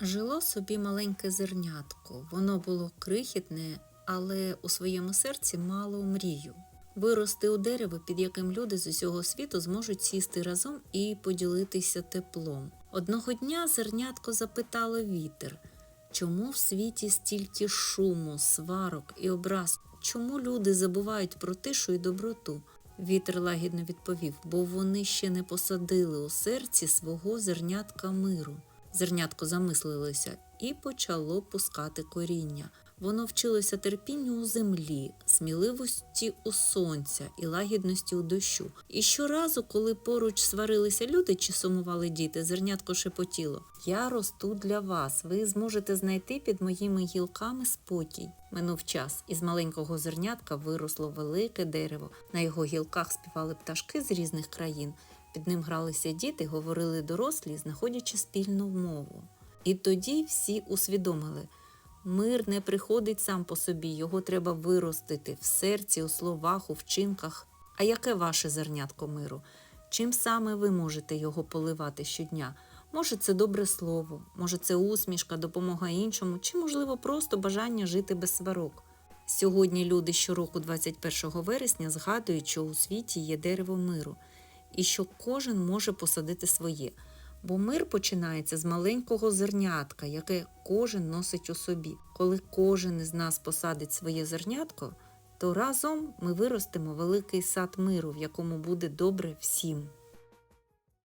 Жило собі маленьке зернятко. Воно було крихітне, але у своєму серці мало мрію. Вирости у дерево, під яким люди з усього світу зможуть сісти разом і поділитися теплом. Одного дня зернятко запитало вітер, чому в світі стільки шуму, сварок і образ? Чому люди забувають про тишу і доброту? Вітер лагідно відповів, бо вони ще не посадили у серці свого зернятка миру. Зернятко замислилося і почало пускати коріння. Воно вчилося терпінню у землі, сміливості у сонця і лагідності у дощу. І щоразу, коли поруч сварилися люди чи сумували діти, зернятко шепотіло: Я росту для вас. Ви зможете знайти під моїми гілками спокій. Минув час, і з маленького зернятка виросло велике дерево. На його гілках співали пташки з різних країн. Під ним гралися діти, говорили дорослі, знаходячи спільну мову. І тоді всі усвідомили. Мир не приходить сам по собі, його треба виростити в серці, у словах, у вчинках. А яке ваше зернятко миру? Чим саме ви можете його поливати щодня? Може, це добре слово, може, це усмішка, допомога іншому, чи, можливо, просто бажання жити без сварок. Сьогодні люди щороку, 21 вересня, згадують, що у світі є дерево миру, і що кожен може посадити своє. Бо мир починається з маленького зернятка, яке кожен носить у собі. Коли кожен із нас посадить своє зернятко, то разом ми виростимо великий сад миру, в якому буде добре всім.